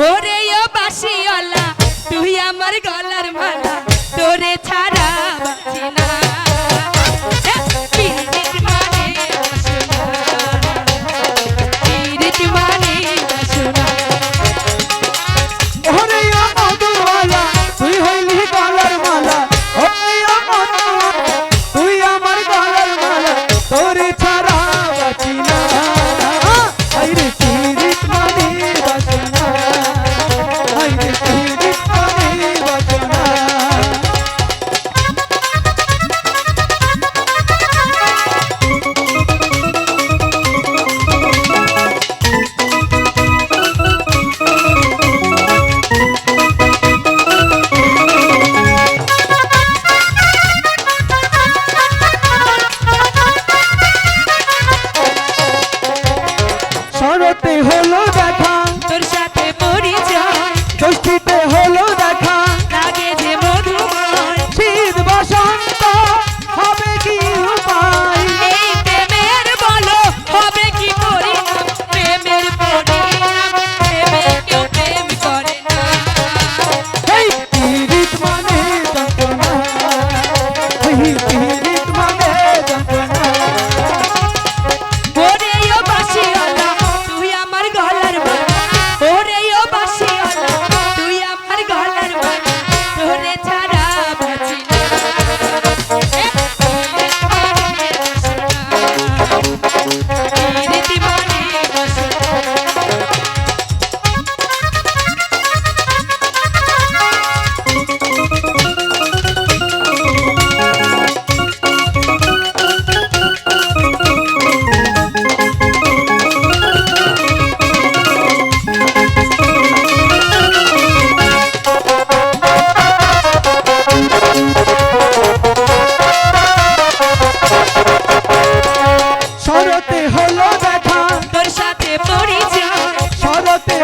ওরে ও বাসিওয়ালা তুই আমার গলার মালা তোরে ছাড়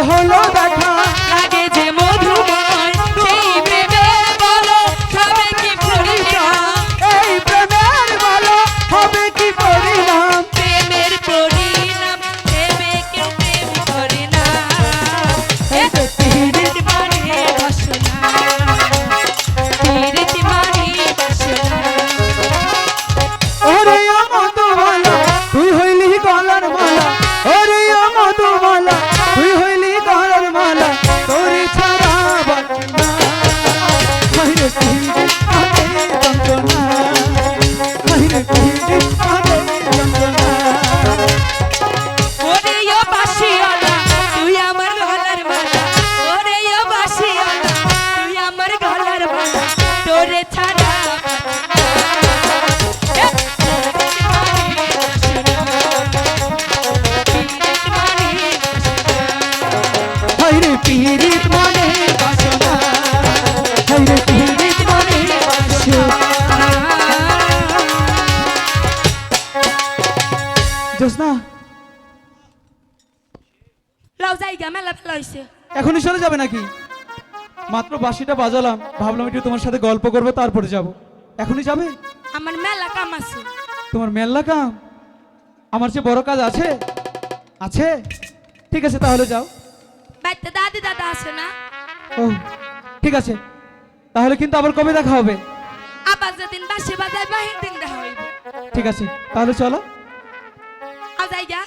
Hold on, এখনই চলে যাবে নাকি? মাত্র বাঁশিটা বাজালাম ভাবলাম একটু তোমার সাথে গল্প করব তারপরে যাব। এখনই যাবে? আমার মেলা কাম আছে। তোমার মেলা কাম? আমার যে বড় কাজ আছে? আছে? ঠিক আছে তাহলে যাও। বাড়িতে দাদি দাদা আছে না? ও ঠিক আছে। তাহলে কিন্তু আবার কবে দেখা হবে? আবার যেদিন বাসে বাজায় বাহির দিন দেখা হইব। ঠিক আছে তাহলে চলো। আজাইগা